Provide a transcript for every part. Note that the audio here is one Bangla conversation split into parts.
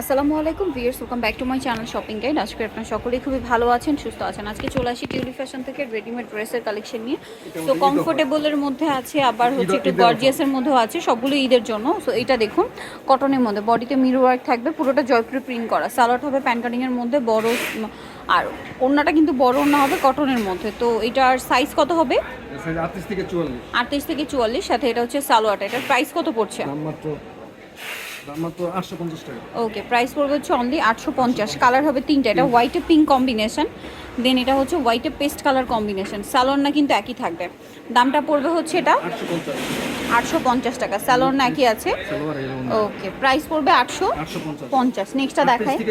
আসসালামু আলাইকুম viewers welcome back to my channel shopping guide আজকে আপনারা সকলেই খুবই ভালো আছেন সুস্থ আছেন। আজকে চলে আসি টিউলি ফ্যাশন থেকে রেডিমেড ড্রেসের কালেকশন নিয়ে। তো কমফোর্টেবলের মধ্যে আছে আবার হচ্ছে একটু গর্জিয়াসের মধ্যেও আছে সবগুলো ঈদের জন্য। সো এটা দেখুন কটনের মধ্যে বডিতে মিরর ওয়ার্ক থাকবে পুরোটা জয়পুরি প্রিন্ট করা। সালোয়ার হবে প্যান কাটিংয়ের মধ্যে বড় আর ওড়নাটা কিন্তু বড় ওড়না হবে কটনের মধ্যে। তো এটার সাইজ কত হবে? সাইজ আটত্রিশ থেকে চুয়াল্লিশ। আটত্রিশ থেকে চুয়াল্লিশ সাথে এটা হচ্ছে সালোয়ারটা। এটার প্রাইস কত পড়ছে? মাত্র দাম মাত্র আটশো পঞ্চাশ টাকা ওকে প্রাইস পড়বে হচ্ছে অনলি আটশো পঞ্চাশ। কালার হবে তিনটা এটা হোয়াইটে পিঙ্ক কম্বিনেশন দেন এটা হচ্ছে হোয়াইটে পেস্ট কালার কম্বিনেশন স্যালোন না কিন্তু একই থাকবে। দামটা পড়বে হচ্ছে এটা আটশো পঞ্চাশ। টাকা। স্যালোন না একই আছে? ওকে প্রাইস পড়বে আটশো পঞ্চাশ। নেক্সটটা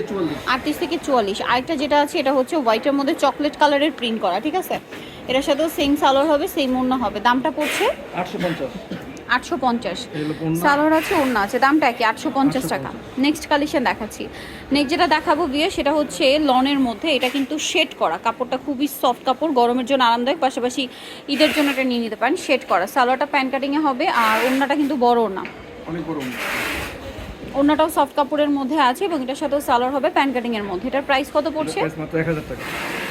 চুয়াল্লিশ। আটত্রিশ থেকে চুয়াল্লিশ। আরেকটা যেটা আছে এটা হচ্ছে হোয়াইটের মধ্যে চকলেট কালারের প্রিন্ট করা ঠিক আছে? এটার সাথেও সেম সালোয়ার হবে সেম অন্য হবে। দামটা পড়ছে আটশো পঞ্চাশ। আটশো পঞ্চাশ। সালোয়ার আছে অন্য আছে দামটা কি আটশো পঞ্চাশ টাকা। নেক্সট কালেকশন দেখাচ্ছি। নেক্সট যেটা দেখাবো বিয়ে সেটা হচ্ছে লনের মধ্যে এটা কিন্তু শেড করা। কাপড়টা খুবই সফট কাপড় গরমের জন্য আরামদায়ক পাশাপাশি ঈদের জন্য এটা নিয়ে নিতে পারেন শেড করা। সালোয়ারটা প্যান কাটিংয়ে হবে আর ওড়নাটা কিন্তু বড় ওড়না। অনেক বড় ওড়নাটাও সফট কাপড়ের মধ্যে আছে এবং এটার সাথেও সালোয়ার হবে প্যান কাটিংয়ের মধ্যে। এটার প্রাইস কত পড়ছে?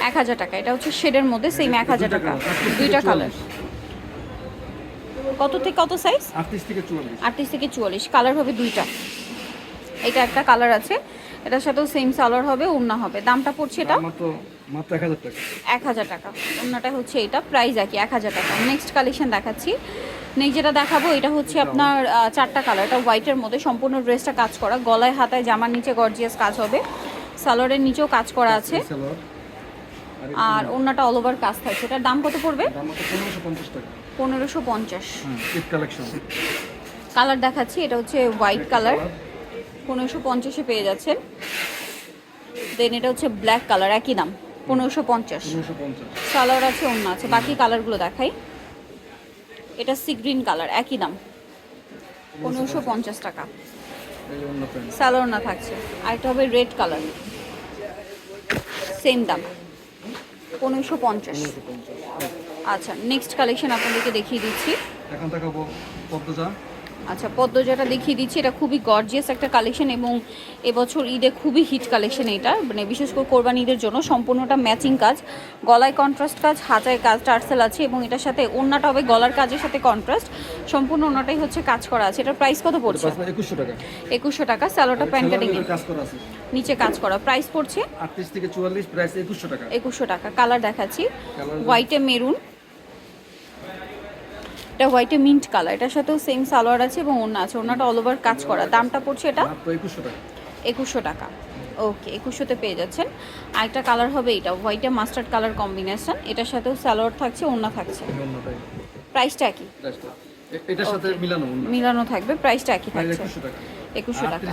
এক হাজার টাকা। এটা হচ্ছে শেডের মধ্যে সেম এক হাজার টাকা। দুইটা কালার। কত থেকে কত সাইজ আটত্রিশ থেকে চুয়াল্লিশ। আটত্রিশ থেকে চুয়াল্লিশ। কালার হবে দুইটা। এটা একটা কালার আছে। এটার সাথেও সেম সালোয়ার হবে ওড়না হবে। দামটা পড়ছে এটা? মাত্র মাত্র এক হাজার টাকা। এক হাজার টাকা। ওড়নাটা হচ্ছে এটা প্রাইস একই এক হাজার টাকা। নেক্সট কালেকশন দেখাচ্ছি। নেক্সট যেটা দেখাবো এটা হচ্ছে আপনার চারটা কালার এটা হোয়াইটের মধ্যে সম্পূর্ণ ড্রেসটা কাজ করা। গলায় হাতায় জামার নিচে গর্জিয়াস কাজ হবে। সালোয়ারের নিচেও কাজ করা আছে। আর ওড়নাটা অল ওভার কাজ থাকছে। এটার দাম কত পড়বে? পনেরোশো পঞ্চাশ টাকা। পনেরোশো পঞ্চাশ। কালার দেখাচ্ছি এটা হচ্ছে হোয়াইট কালার পনেরোশো পঞ্চাশে পেয়ে যাচ্ছেন। দেন এটা হচ্ছে ব্ল্যাক কালার একই দাম পনেরোশো পঞ্চাশ। সালোয়ার আছে অন্য আছে বাকি কালারগুলো দেখাই। এটা সি গ্রিন কালার একই দাম পনেরোশো পঞ্চাশ টাকা। সালোয়ার না থাকছে আরেকটা হবে রেড কালার সেম দাম পনেরোশো পঞ্চাশ। আচ্ছা নেক্সট কালেকশন আপনাদেরকে দেখিয়ে দিচ্ছি। এখন দেখাবো পদ্মজা। আচ্ছা পদ্ম যেটা দেখিয়ে দিচ্ছি এটা খুবই গর্জিয়াস একটা কালেকশন এবং এবছর ঈদে খুবই হিট কালেকশন এটা। মানে বিশেষ করে কোরবানি ঈদের জন্য সম্পূর্ণটা ম্যাচিং কাজ গলায় কন্ট্রাস্ট কাজ হাতায় কাজ টার্সেল আছে এবং এটার সাথে ওড়নাটা হবে গলার কাজের সাথে কন্ট্রাস্ট সম্পূর্ণ ওনাটাই হচ্ছে কাজ করা আছে। এটার প্রাইস কত পড়ছে? একুশশো টাকা। একুশশো টাকা স্যালোটা প্যান্ট কাটিং নিচে কাজ করা। প্রাইস পড়ছে? আটত্রিশ থেকে চুয়াল্লিশ প্রাইস একুশশো টাকা। একুশশো টাকা। কালার দেখাচ্ছি। হোয়াইটে মেরুন এটা হোয়াইটে মিন্ট কালার। এটার সাথেও সেম সালোয়ার আছে এবং ওড়না আছে। ওড়নাটা অল ওভার কাজ করা। দামটা পড়ছে এটা? একুশশো টাকা। ওকে একুশশোতে পেয়ে যাচ্ছেন। আরেকটা কালার হবে এটা হোয়াইটে মাস্টার্ড কালার কম্বিনেশন এটার সাথেও সালোয়ার থাকছে ওড়না থাকছে। প্রাইসটা কি প্রাইসটা এটার সাথে মিলানো থাকবে প্রাইসটা একই থাকছে। একুশশো টাকা।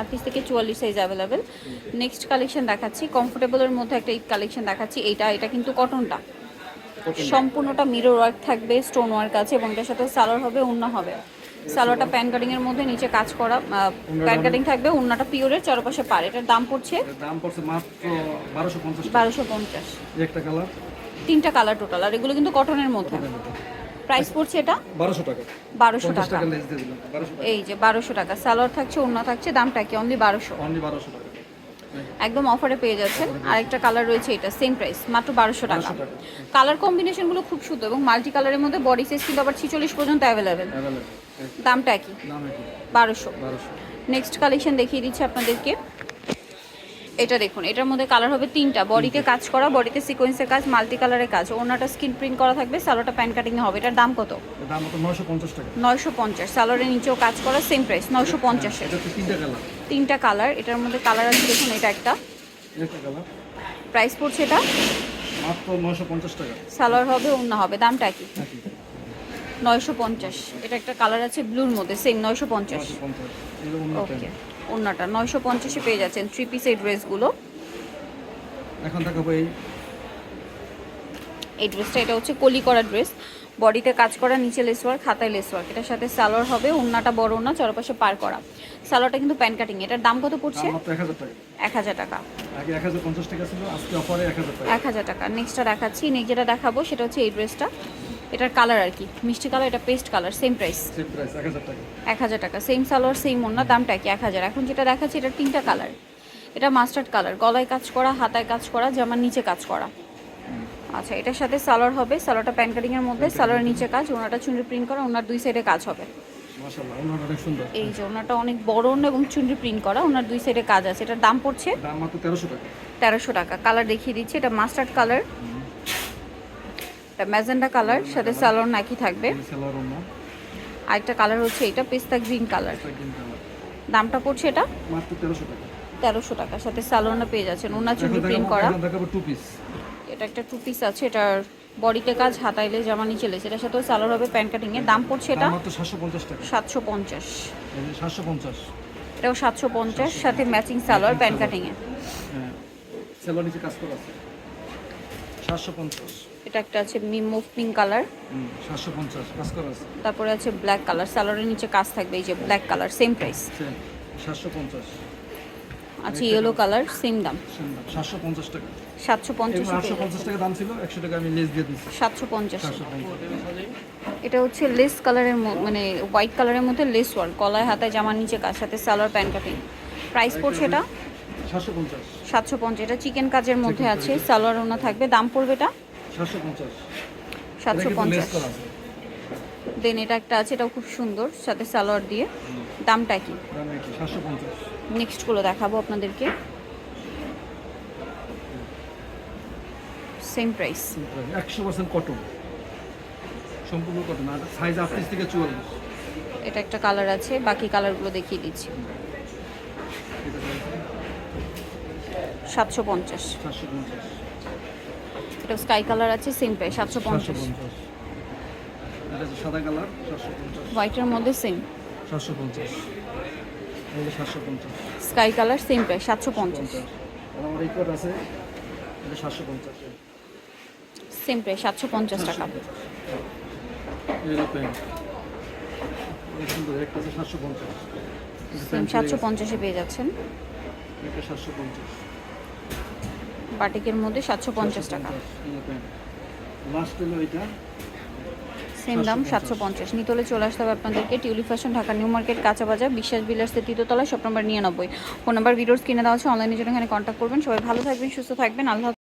আটত্রিশ থেকে চুয়াল্লিশ। সাইজ অ্যাভেলেবেল নেক্সট কালেকশন দেখাচ্ছি। কমফোর্টেবলের মধ্যে একটা ঈদ কালেকশন দেখাচ্ছি। এইটা এটা কিন্তু কটনটা সম্পূর্ণটা মিরর ওয়ার্ক থাকবে স্টোন ওয়ার্ক আছে এবং এটার সাথে সালোয়ার হবে অন্য হবে। সালোয়ারটা প্যান কাটিং এর মধ্যে নিচে কাজ করা প্যান কাটিং থাকবে অন্যটা পিওরের চারপাশে পার এটার দাম পড়ছে? দাম পড়ছে মাত্র বারোশো পঞ্চাশ টাকা। বারোশো পঞ্চাশ। এই একটা কালার তিনটা কালার টোটাল আর এগুলো কিন্তু কটনের মধ্যে। প্রাইস পড়ছে এটা? বারোশো টাকা। বারোশো পঞ্চাশ টাকা। এই যে বারোশো টাকা। সালোয়ার থাকছে অন্য থাকছে দামটা কি? অনলি বারোশো। অনলি বারোশো টাকা। একদম অফারে পেয়ে যাচ্ছেন। আর একটা কালার রয়েছে এটা সেম প্রাইস মাত্র বারোশো টাকা। 1200 টাকা। কালার কম্বিনেশনগুলো খুব সুন্দর এবং মাল্টি কালারের মধ্যে বডি সাইজ কিন্তু আবার ছিচল্লিশ পর্যন্ত অ্যাভেলেবেল দামটা একই। বারোশো। নেক্সট কালেকশন দেখিয়ে দিচ্ছি আপনাদেরকে। এটা দেখুন এটার মধ্যে কালার হবে তিনটা। বডিতে কাজ করা বডিতে সিকোয়েন্সের কাজ মাল্টি কালারের কাজ। ওনাটা স্কিন প্রিন্ট করা থাকবে সালোটা প্যান কাটিং হবে। এটার দাম কত? এর দাম নয়শো পঞ্চাশ টাকা। নয়শো পঞ্চাশ। সালোয়ারের নিচেও কাজ করা সেম প্রাইস নয়শো পঞ্চাশের। এটা তিনটা কালার তিনটা কালার এটার মধ্যে কালার আছে দেখুন এটা একটা। প্রাইস পড়ছে এটা? মাত্র নয়শো পঞ্চাশ টাকা। সালোয়ার হবে অন্য হবে দামটা কি নয়শো পঞ্চাশ। এটা একটা কালার আছে ব্লুর মধ্যে সেম নয়শো পঞ্চাশ। ওকে অন্যটা নয়শো পঞ্চাশে পেয়ে যাচ্ছেন থ্রি পিস এই ড্রেসগুলো এখন দেখাবো এই। এই ড্রেসটা এটা হচ্ছে কলি করা ড্রেস বডিতে কাজ করা নিচে লেস ওয়ার্ক খাতায় লেস ওয়ার্ক এটার সাথে সালোয়ার হবে ওন্নাটা বড় ওন্না চারপাশে পার করা। সালোয়ারটা কিন্তু প্যান কাটিং এটার দাম কত পড়ছে? এক হাজার টাকা। এক হাজার টাকা। নেক্সটটা দেখাচ্ছি নেক্সট যেটা দেখাবো সেটা হচ্ছে এই ড্রেসটা এটার কালার আর কি। মিষ্টি কালার এটা পেস্ট কালার সেম প্রাইস এক হাজার টাকা। সেম সালোয়ার সেম ওড়না দামটা কি এক হাজার। এখন যেটা দেখাচ্ছি এটা তিনটা কালার এটা মাস্টার্ড কালার গলায় কাজ করা হাতায় কাজ করা জামার নিচে কাজ করা। আচ্ছা এটার সাথে সালোয়ার হবে সালোয়ারটা প্যান কাটিংয়ের মধ্যে সালোয়ার নিচে কাজ ওনাটা চুনরি প্রিন্ট করা ওনার দুই সাইডে কাজ হবে। মাশাআল্লাহ ওনার অনেক সুন্দর। এই যে ওনাটা অনেক বড় এবং চুনরি প্রিন্ট করা ওনার দুই সাইডে কাজ আছে। এটার দাম পড়ছে দাম মাত্র তেরোশো টাকা। তেরোশো টাকা। কালার দেখিয়ে দিচ্ছি এটা মাস্টার্ড কালার এটা ম্যাজেন্ডা কালার সাথে সালোয়ার নাকি থাকবে। ওনা আরেকটা কালার হচ্ছে এটা পেস্তা গ্রিন কালার। দামটা পড়ছে এটা? তেরোশো টাকা। সাথে সালোয়ারটা পেয়ে যাচ্ছেন। ওনা চুনরি প্রিন্ট করা। এটা একটা টু পিস আছে এটার বডিতে কাজ হাতাইলে জামা নিচে লেছে এটার সাথেও সালোয়ার হবে প্যান্ট কাটিং এর। দাম পড়ছে এটা? সাতশো পঞ্চাশ সাতশো পঞ্চাশ। এটাও সাতশো পঞ্চাশ সাথে ম্যাচিং সালোয়ার প্যান্ট কাটিং এ। হ্যাঁ। নিচে কাজ করা আছে। সাতশো পঞ্চাশ। এটা একটা আছে মিমো পিঙ্ক কালার। হুম সাতশো পঞ্চাশ কাজ করা আছে। তারপরে আছে ব্ল্যাক কালার। সালোয়ারের নিচে কাজ থাকবে এই যে black colour same price. Same সাতশো পঞ্চাশ। আছে ইয়েলো কালার সেম দাম। সেম দাম সাতশো পঞ্চাশ টাকা। সাতশো পঞ্চাশ এগুলো আটশো পঞ্চাশ টাকা দাম ছিল একশো টাকা আমি লেস দিয়ে সাতশো পঞ্চাশ। এটা হচ্ছে লেস কালারের মানে হোয়াইট কালারের মধ্যে লেস ওয়ার্ক গলায় হাতায় জামার নিচে কাজ সাথে সালোয়ার প্যান্ট কাটিং প্রাইস পড়ছে এটা? সাতশো পঞ্চাশ। এটা চিকেন কাজের মধ্যে আছে সালোয়ার ওনা থাকবে দাম পড়বে এটা? সাতশো পঞ্চাশ। দেন এটা একটা আছে এটাও খুব সুন্দর সাথে সালোয়ার দিয়ে। দামটা কি? নেক্সটগুলো দেখাবো আপনাদেরকে। সেম প্রাইস একশো পার্সেন্ট কটন সম্পূর্ণ কটন আর সাইজ আটত্রিশ থেকে চুয়াল্লিশ। এটা একটা কালার আছে বাকি কালারগুলো দেখিয়ে দিচ্ছি। সাতশো পঞ্চাশ এটা স্কাই কালার আছে সেম প্রাইস সাতশো পঞ্চাশ সাদা কালার হোয়াইটের মধ্যে সেম সাতশো পঞ্চাশ স্কাই কালার সেম প্রাইস সাতশো পঞ্চাশ আছে সাতশো পঞ্চাশ সেম প্রাইস সাতশো পঞ্চাশ টাকা সাতশো পঞ্চাশে পেয়ে যাচ্ছেন সাতশো পঞ্চাশ বাটিকের মধ্যে সাতশো পঞ্চাশ টাকা। সেম দাম সাতশো পঞ্চাশ। নিতলে চলে আসতে হবে আপনাদেরকে Tuli fashion Dhaka new market কাঁচা বাজার বিশ্বাস বিলাসের তৃতীয়তলা সব নম্বর নিরানব্বই। ফোন নাম্বার ভিডিওস কিনে দেওয়া আছে অনলাইনের জন্য এখানে কন্ট্যাক্ট করবেন। সবাই ভালো থাকবেন সুস্থ থাকবেন আল্লাহ